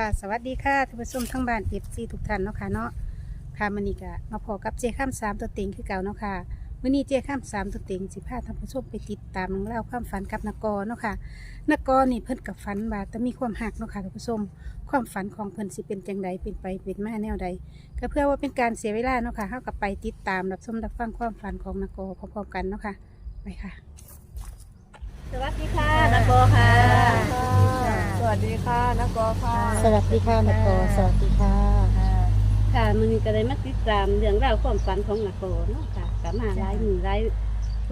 ค่ะสวัสดีค่ะท่านผู้ชมทั้งบ้านเอฟซีทุกท่านเนาะค่ะเนาะค่ะมันนี่ก็มาพอกับเจข้ามสามตัวเต็งคือเก่าเนาะค่ะวันนี้เจข้ามสามตัวเต็งสิพาท่านผู้ชมไปติดตามเรื่องเล่าความฝันกับนกอเนาะค่ะนกอนี่เพิ่นกับฝันว่าแต่มีความหักเนาะค่ะท่านผู้ชม ความฝันของเพิ่นสิเป็นจังใดเป็นไปเป็นมาแนวใด ก็เพื่อว่าเป็นการเสียเวลาเนาะค่ะเฮากับไปติดตามรับชมรับฟังความฝันของนกอพร้อมๆกันเนาะค่ะไปค่ะ สวัสดีค่ะนักโกค่ะ วัสดีค่ะนักกอค่ะสวัสดีค่ะนกอสวัสดีค่ะ ค่ะมันนี้ก็ได้มาติดตามเรื่องราวความฝันของนักโกเนาะค่ะก็มาหลายมือหลาย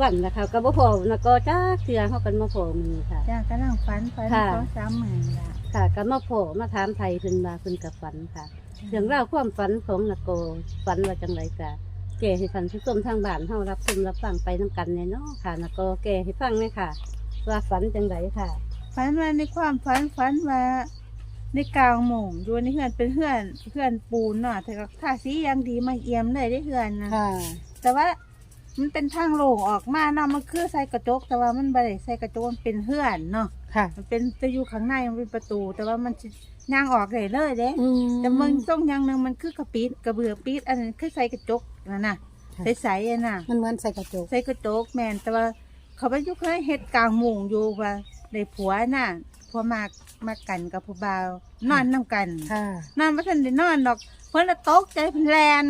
วันนะคะก็บ่พอนักโกจ้าเทื่อเขากันมาพอมือค่ะจ้ากำลังฝันฝันค่ะสองสามหมื่นละค่ะก็มาพอมาถามไทยเพิ่นมาเพิ่นกับฝันค่ะเรื่องราวความฝันของนักโกฝันว่าจังไรกะแก่ให้ฝันผู้ชมทางบ้านเฮารับชมรับฟังไปนํกันแน่เนาะค่ะนักโกแก่ให้ฟังเลยค่ะ ว่าฝันจังไรค่ะ ฝันว่าในความฝันฝันว่าในกลางหมู่อยู่ในเฮือนเป็นเฮือนเฮือนปูนเนาะแต่ก็ท่าสีอยังดีมาเอี่ยมเลยได้เฮือนนะค่ะ แต่ว่ามันเป็นทางโล่งออกมาเนาะมันคือใส่กระจก แต่ว่ามันบ่ได้ใส่กระจกมันเป็นเฮือนเนาะค่ะ มันเป็นจะอยู่ข้างในมันเป็นประตู แต่ว่ามันสิย่างออกได้เลยเด้ อืแต่มึงต้องอยังหนึงมันคือกระปิดกระเบือปิดอันนั้นคือใส่กระจกนั่นน่ะใสๆอะน่ะ มันเหมือนใส่กระจก ใส่กระจกแมนแต่ว่า เขาไปอยุคเคยเฮ็ดกลางมุงอยู่ว่า ได้ผัวน่ะผัวมากมากันกับผู้บ่าวนอนนํกัน ค่ะนอนบ่ทันได้นอนดอก เพิ่นละตกใจเพิ่นแลน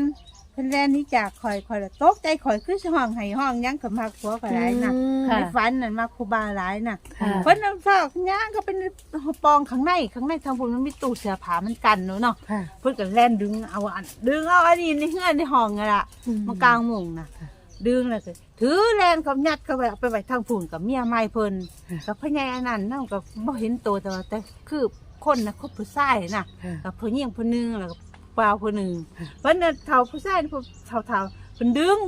เพิ่นแลนหนี่จากข่อยข่อยละตกใจข่อยคือสิห้องให้ห้องหยังก็มักผัวก็หลายน่ะค่ะ ในฝันนั่นมักผู้บ่าวหลายน่ะ ค่ะ เพิ่นนำซอกย่างก็เป็นปองข้างในข้างในทางพุ่นมันมีตู้เสื้อผ้ามันกันเนาะเนาะค่ะ เพิ่นก็แล่นดึงเอาอันดึงเอาอันนี้ในเฮือนในห้องนั่นล่ะมันกลางมุงนะค่ะ ดึงแล้วก็ถือแลนกับยัดเข้าไปเอาไปไว้ทางฝุ่นกับเมียไม้เพิ่นค่ะกับพ่อใหญ่อันนั้นนั่นก็บ่เห็นตัวแต่ว่าแต่คือคนนะคนผู้ชายน่ะค่ะกับผู้หญิงผู้หนึงแล้วก็เปล่าวผู้หนึงค่ะเพิ่นน่ะเฒ่าผู้ชายผู้เฒ่าเฒ่าๆเพิ่นดึง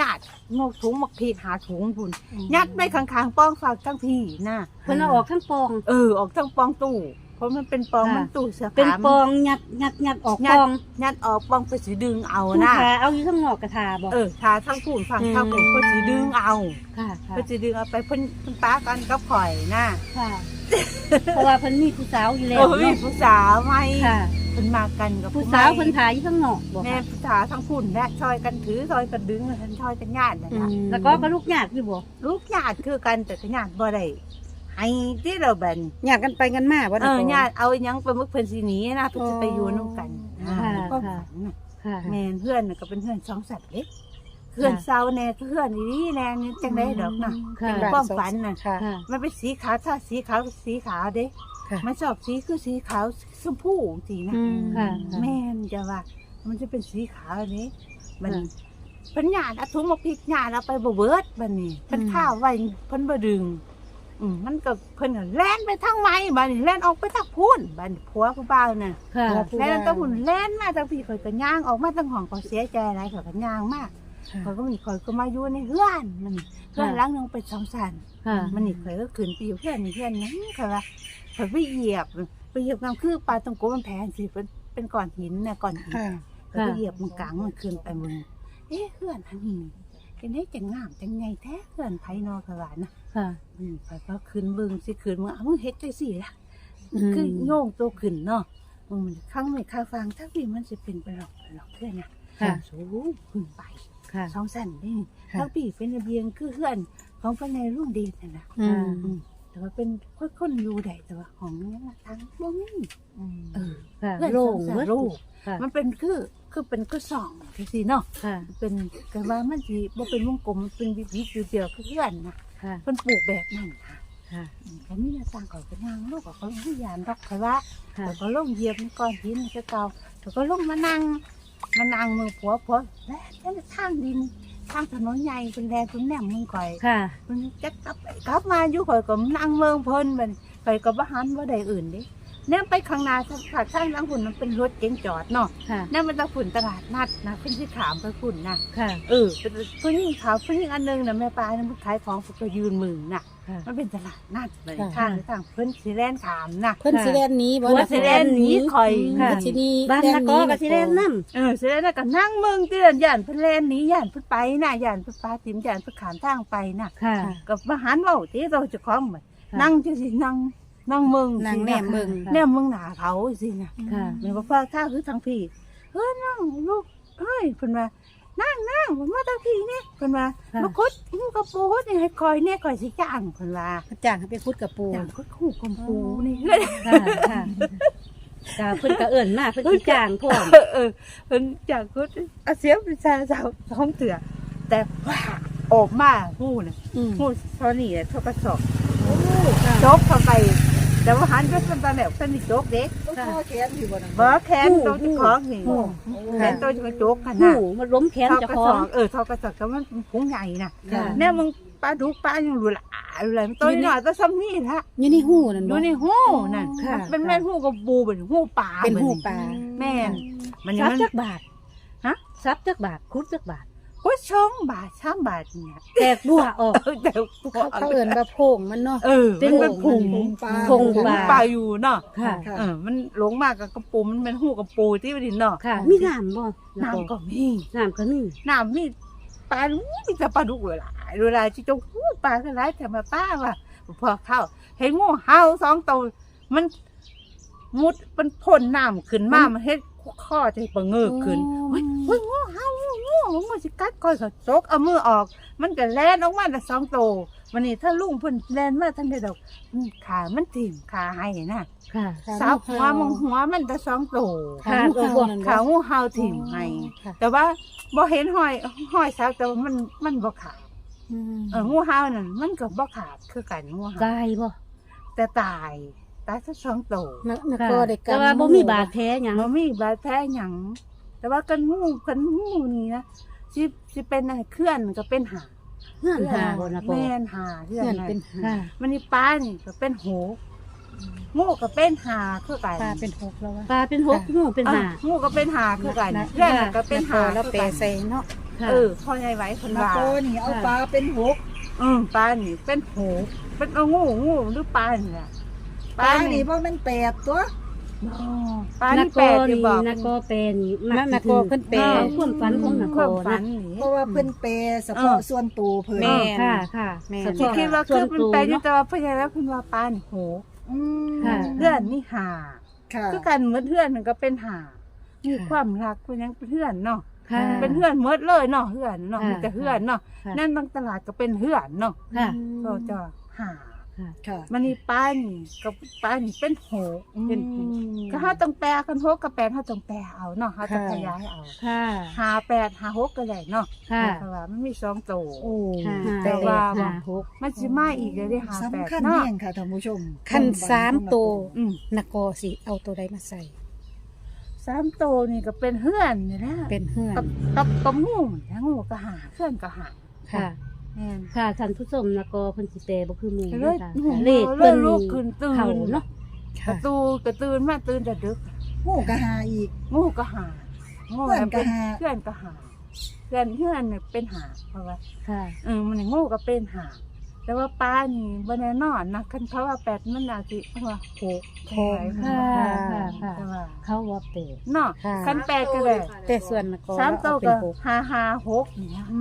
ยัดงอกถุงมักพีกหาถุงพุ่นยัดไปข้างๆป้องฝากทั้งพี่น่ะเพิ่นเอาออกทั้งปอง เออออกทั้งปองตู้ เพราะมันเป็นปองค่ะ มันตู้เสื้อผ้าเป็นปองยัดยัดยัดออกยัปดองยัดออกปองไปสิดึงเอาผู้นะขาเอาอยู่ข้างนอกกระทาบอก เออทาทั้งฝุ่นฝั่งอืม ทั้งฝุ่นเพิ่นสิดึงเอาค่ะค่ะเพื่อจะดึงเอาไปเพิ่นเพิ่นป้ากันกับข่อยนะค่ะ เพราะว่าเพิ่นมีผู้สาวอยู่แล้วโอ้ยเนาะผู้สาวไหมค่ะ เพิ่นมากันกับผู้สาวเพิ่นถ่ายอยู่ข้างนอกบอกแม่ค่ะผู้สาวทั้งพุ่นและช่อยกันถือช่อยกันดึงฉันช่อยกันญาตินะนะแล้วก็ก็ลูกหยาดอยู่บ่ลูกญาติคือกันแต่ก็ญาติบ่ได้ ให้ที่เราแบ่งอยากกันไปกันมาบ่เออญาติเอาหยังไปมึกเพิ่นสิหนีนะเพิ่นสิไปอยู่นํกันอ่าก็ฝันน่ะค่ะแม่นเพื่อนน่ะก็เป็นเพื่อนสองสัตว์เล็กเพื่อนเศร้าแน่เพื่อนดีแน่นี่จังได๋ดอกน่ะค่ะ เป็นความฝันน่ะ ค่ะ ค่ะ มันเป็นสีขาวถ้าสีขาวสีขาวเด้ค่ะ มันชอบสีคือสีขาวชมพูสีนะอืมค่ะ แม่นจะว่า มันจะเป็นสีขาวอันนี้ มันค่ะเป็นหยาดเอาถุงมาพริกหยาดเอาไปบ่เบิดบัดนี้เพิ่นข้าวไว้เพิ่นบ่ดึง อืมมันก็เพิ่นก็แล่นไปทางไม้บัดนี้แล่นออกไปทางพูนบัดนี้ผัวผู้บ่าวน่ะค่ะ แล่นตะหุ่นแล่นมาทางพี่ข่อยก็ย่างออกมาทางห้องก็เสียใจหลายข่อยก็ย่างมาข่อยก็มีข่อยก็มาอยู่ในเฮือนมันนี่เฮือนหลังหนึงเป็นสองสันค่ะ มันนี่เคยก็ขึ้นไปอยู่แค่นี้แค่นี้ค่ะว่าเคยไปเหยียบไปเหยียบน้ำคือปลาตรงโกมันแพงสิเป็นเป็นก้อนหินเนี่ยก้อนหินค่ะ เคยไปเหยียบมันกลางมันขึ้นไปมึงเอ๊ะเพื่อนอันนี้ เป็นให้จังงามจังไงแท้เพื่อนไผนอกกระหวานนะค่ะ อืมไปก็ขึ้นเบิ่งสิขึ้นมึงเอามึงเฮ็ดจังซี่ล่ะคือโยงตัวขึ้นเนาะมึงมันข้างไม่ข้างฟังถ้าพี่มันจะเป็นไปหรอกหรอกเพื่อนนะค่ะ สูงขึ้นไปค่ะ สองสั้นนี่ค่ะถ้าพี่เป็นระเบียงคือเพื่อนของพระในรุ่งเดชนั่นนะอืม อืมแต่ว่าเป็นคนคนอยู่ได้แต่ว่าของนี้ละทางบ่มีเออค่ะเพื่อนโล่งสงสารเบิดลูกค่ะ มันเป็นคือ คือเป็นก็สองจังซี่เนาะค่ะ เป็นแต่ว่ามันสิบ่เป็นวงกลมมันเป็นวิบวิบเดียวๆคือเพื่อนนะค่ะเพิ่นปลูกแบบนั้นค่ะค่ะ อืมเขามีหน้าต่างเขาเป็นนางลูกก็เขาลงที่ยานดอกเขาว่าค่ะแต่ก็ลงเหยียบในก้อนหินคือเก่าแต่ก็ลงมานั่งมานั่งมือผัวผัวแล้วนั่นทางดินทางถนนใหญ่เป็นแรงเป็นแหนมมึงก่อย ค่ะ มันจะกลับไปกลับมาอยู่ข่อยก็นั่งเมืองเพิ่นมันข่อยก็บ่หันบ่ได้อื่นเด้ แนมไปข้างหน้าถ้าขาดทางหลังฝุ่นมันเป็นรถเก๋งจอดเนาะค่ะนั่นมันตะฝุ่นตลาดนัดนะเพิ่นสิขามไปฝุ่นน่ะค่ะ เออเป็นผู้หญิงขาวผู้หญิงอันหนึงน่ะแม่ปลาน่ะมันขายของเพิ่นก็ยืนมือน่ะ ค่ะมันเป็นตลาดนัดเลยค่ะ ทางทางเพิ่นสิแล่นขามน่ะ เพิ่นสิแล่นหนี้บ่หัวสิแล่นหนีข่อย ค่ะค่ะสิหนี้บ้านแล่นักหก็กับสิเล่นน้เออสิแล่นแล้วก็นั่งเมืองเตือนย่านเพิ่นแล่นหนีย่านเพิ่นไปน่ะย่านเพิ่นปลาติมย่านเพิ่นขามทางไปน่ะำค่ะ กับมาหันเว้าติเราเจะของมันค่ะ นั่งจังสินั่ง นั่งมึงนางแนมเบิ่งแนมมึงหนาเขาสินะค่ะแมันบอกว่าถ้าคือทางพี่เฮ้ยนั่งลูกเฮ้ยเพิ่นว่านั่งนั่งมันมาทางพี่นี่เพิ่นว่าค่ะมาคุดหูกระปูนี่ให้คอยเนี่ยคอยสิจ้างเพิ่นว่าพระจ้างให้ไปคุดกับปูจ้างคุดหูกระปูนี่ค่ะค่ะกาเพิ่นก็เอิ้นมาเพิ่นสิจ้างพร้อมเออเออเพิ่นจ้างคุดเอาเสียงเป็นชายสาวท้องเถื่อแต่ว่าออกมาหูน่ะอืมหูเท่านี้แหละเท่ากระสอบจกเข้าไป แต่ว่าหันไปเป็นตาแบบเป็นจกเด็กค่ะบ่แขนตัวเจ้าของนี่หูแขนตัวเจ้าของจกขหูนาดมันล้มแขนเท่าเจ้ากระขอสองบเออเท่ากระสอบก็มันผงใหญ่น่ะค่ะแน่มึงปลาดุกปลายังรู้ละอ่ารู้ละตัวน้อยตัวซ้ำนี่ละอยู่ในหูนั่นดูบ่ในหูนั่นค่ะเป็นแม่นหูกับบูเป็นหูปลาเป็นหูปลาแม่นมันนี่ซับมันจักบาทฮะซับจักบาทคุดจักบาท ก็ช่องบาทช่างบาทเนี่ยแตกบัวออกเออแต่เขาเขาเอิ้นว่าโพงมันเนาะ เออเป็นมันผงผงปลาผงปลา ปลาอยู่เนาะค่ะ เออมันหลงมากกับกระปูมันเป็นหูกระปูที่มันเนาะค่ะ มีน้ำบ่น้ำก็มีน้ำก็มีน้ำมีปลาอู้มีแต่ปลาดุกเลยล่ะเวลาที่เจ้าหูปลาก็ร้ายแต่มาป้าว่ะพอเข้า เห็นงูเห่าสองตัวมันมุดมันพ่นน้ำขึ้นมามันเฮ็ดข้อจะปะเงือกขึ้นเฮ้ยเฮ้ยงู เห่างูงูงูสิกัดก้อยเขาจกเอามือออก มันก็แล่นออกมาแต่สองตัววันนี้ถ้าลุงเพิ่นแล่นมาทันได้ดอกอืมขามันถิ่มขาให้นะค่ะ สาวหัวมองหัวมันแต่สองตัวขางูเห่านั่นขาบ่งูเห่าถิ่มให้ค่ะ แต่ว่าบ่เห็นห้อยห้อยสาวแต่ว่ามันมันบ่ขาดอืมเอองูเห่านั่นมันก็บ่ขาดคือกันงูเห่าตายบ่แต่ตายตายทั้งสองตัวนักนักค่ะก็ได้กำแต่ว่าบ่มีบาดแผลหยังมันมีบาดแผลหยัง แต่ว่ากันงูกันงูนี่นะสิสิเป็นอะไรเคลื่อนก็เป็นหาเงื่อนหาบ่นะบ่แม่นหาเคลื่อนเพื่อนน่ะเป็นหาค่ะมันนี่ปลานี่ก็เป็นหูงูก็เป็นหาคือกันปลาเป็นหกแล้ววะปลาเป็นหกงูเป็นหาอะงูก็เป็นหาคือกันนะเพื่อนน่ะก็เป็นหาแล้วคือแปลกันใส่เนาะค่ะเออพ่อใหญ่ไว้คนนาว่าโกนี่เอาปลาเป็นหกอืมปลานี่เป็นหูเป็นเอางูงูหรือปลานี่ล่ะปลานี่เพราะมันแปดตัวอ๋อ ปลานันี่กแปกดจะนี่บอก นักกเป็นนักนักก็เพิ่นแปลเออความฝันของนักคกวามฝันะนนี่ เพราะว่าเพิ่นแปลเฉพาะส่วนตัวเพิ่นแม่ค่ะค่ะแม่ สะที่ท้อนคิดว่าส่คืวอนมันตัวแปลอยู่เนาะแต่ว่าพ่อใหญ่แล้วเพิ่นว่าปลานี่หูอืมค่ะ เพื่อนนี่หาค่ะคือกันเหมือนเพื่อนมันก็เป็นหามีความรักเป็นยังเป็นเพื่อนเนาะค่ะ เป็นเพื่อนเมดเลยเนาะเพื่อนเนาะค่ะมีแต่เพื่อนเนาะค่ะ นั่นบางตลาดก็เป็นเพื่อนเนาะค่ะ ก็จะหา ค่ะมันนี่ป้านี่กับป้านี่เป็นโหเป็นอืมก็ห้าต้องแปลกันโหกกับแปดห้าต้องแปลเอาเนาะห้าต้องขยายเอาค่ะหาแปดหาหกก็ได้เนาะค่ะเพราะว่ามันมีสองตัวโอ้ค่ะแต่ว่าค่ะหกมันสิมาอีกเลยได้หาแปดสำคัญเนาะแน่งค่ะท่านผู้ชมคันสามตัวอืมนักก็สิเอาตัวใดมาใส่สามตัวนี่ก็เป็นเพื่อนนี่แหละเป็นเฮือนกับกับกับงูแล้วงูก็หาเพื่อนก็หาค่ะ แม่นค่ะท่านผู้ชมนักกเพิ่นสิแปลบ่คือหมู่เลนะยคะหมู่เลขเลเพิ่ยนลุกขึ้นตื่นเขาเนาะกระค่ะตูกระตื่นมาตื่นแต่ดึกงูกะหาอีก งูก็หางูเพื่อนก็หา เพื่อนก็หาเพื่อนเพื่อนเนี่ยเป็นหาเพราะว่าค่ะ เออมันงูก็เป็นหา แต่ว่าป้านี่บนแน่นอนนะคันเขาว่าแปดมันอาจจะว่าหกหกค่ะ ค่ะค่ะ แต่ว่าเขาว่าแปดเนาะค่ะ คันแปดก็ได้แต่ส่วนนักก็สามตัวเอาเป็ก็นหกหาหาหกเนี่ยอื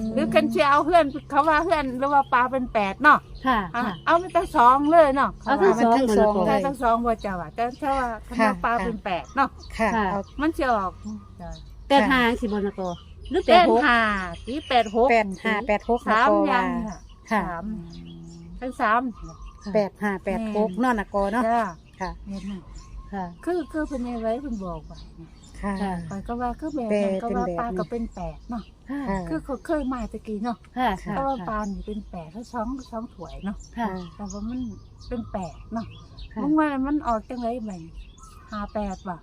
มหรือคันจะเอาเพื่อนเขาว่าเพื่อนหรือว่าปลาเป็นแปดเนาะค่ะอะค่ะ เอาไม่ตั้งสองเลยเนาะเอาทั้งสองทั้งหมดสแล้อวงก็เลใช่ยทั้งสองว่าจะว่าแต่ถ้าว่าคันว่าปลาเป็นแปดเนาะค่ะค่ะ เอามันจะออกจ้ะแปดหางสิบ่นักกหรือแปเป็ดนหกหาที่แปดหกแปดห้าแปดหกนักสามก็อยัว่างค่ะ ค่ะ สามทั้งสามแปดห้าแปดหกเนาะนักก็เนาะจ้าค่ะ เห็นไหมค่ะ คือคือเป็นยังไงเพิ่นบอกไว้นะค่ะค่ะ ไปก็ว่าคือแบบแปนั้นดก็ว่าเป็นแบบปลาก็นี้เป็นแปดเนาะค่ะค่ะ คือเขาเคยมาตะกี้เนาะค่ะเพค่ะราะว่าปลานี่เป็นแปดถ้าช้องช้องถวยเนาะค่ะ แต่ว่ามันเป็นแปดเนาะค่ะเมื่อวานมันออกจังไรใหม่ห้าแปดบ่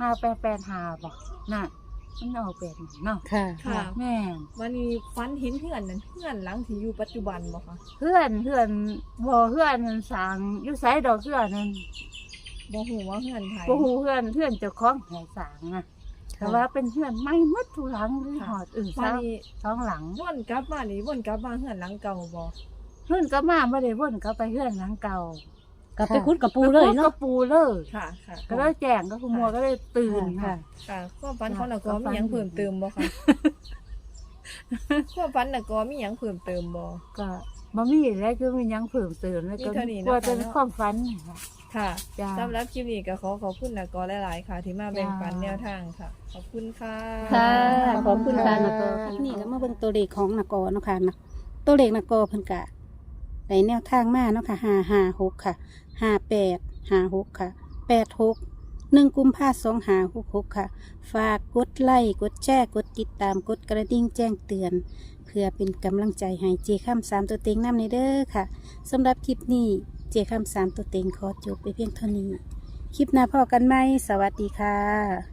ห้าแปดแปดห้าบ่น่ะ มันออกแปดเนาะค่ะ ค่ะ แม่นวันนี้ฟันเห็นเพื่อนนั่นเพื่อนหลังที่อยู่ปัจจุบันบ่คะเพื่อนเพื่อนบ่เพื่อนนั่นสั่งอยู่ไสดอกเพื่อนนั่นบ่ฮู้ว่าเพื่อนไผบ่ฮู้เพื่อนเพื่อนเจ้าของแห่สั่งนะแต่ว่าเป็นเพื่อนไม่หมดทุกหลังหรือหอดอื่นวันซ้นี้ำท้องหลัง วนกลับมานี่วนกลับมาเพื่อนหลังเก่าบ่เพื่อนก็มาบ่ได้วนก็ไปเพื่อนหลังเก่า กับไปคุดกับปูเลยก็เนาะปูเลยค่ะค่ะก็เลยแจ้งก็ขโมัวก็เลยตื่นค่ะ ค่ะค่ะความฝันของนักกอความฝัมีนหยังเพิ่มเติมบ่คะความฝันนักกอมีหยังเพิ่มเติมบ่ก็บ่มีแล้วก็มีหยังเพิ่มเติมแล้วก็มีเท่านี้เนาะกลัวจะค่ะเนาะความฝันค่ะค่ะจ้าสำหรับคลิปนี้ก็ขอขอบคุณนากอหลายๆค่ะ ที่มาแบ่งปันจ้าแนวทางค่ะ ขอบคุณค่ะค่ะขอบคุณค่ะนกนี่ก็มาเบิ่งตัวเลขของนกอเนาะค่ะนะตัวเลขนกอเพิ่นกะ ในแนวทางมาเนาะค่ะห้าห้าหกค่ะห้าแปดห้าหกค่ะแปดหกหนึ่งกุมภาสองห้าหกหกค่ะ ฝากกดไลค์กดแชร์กดติดตามกดกระดิ่งแจ้งเตือน เพื่อเป็นกำลังใจให้เจค้ามสามตัวเต็งนำในเด้อค่ะสำหรับคลิปนี้เจค้ามสามตัวเต็งขอจบไปเพียงเท่านี้ คลิปหน้าพอกันไหมสวัสดีค่ะ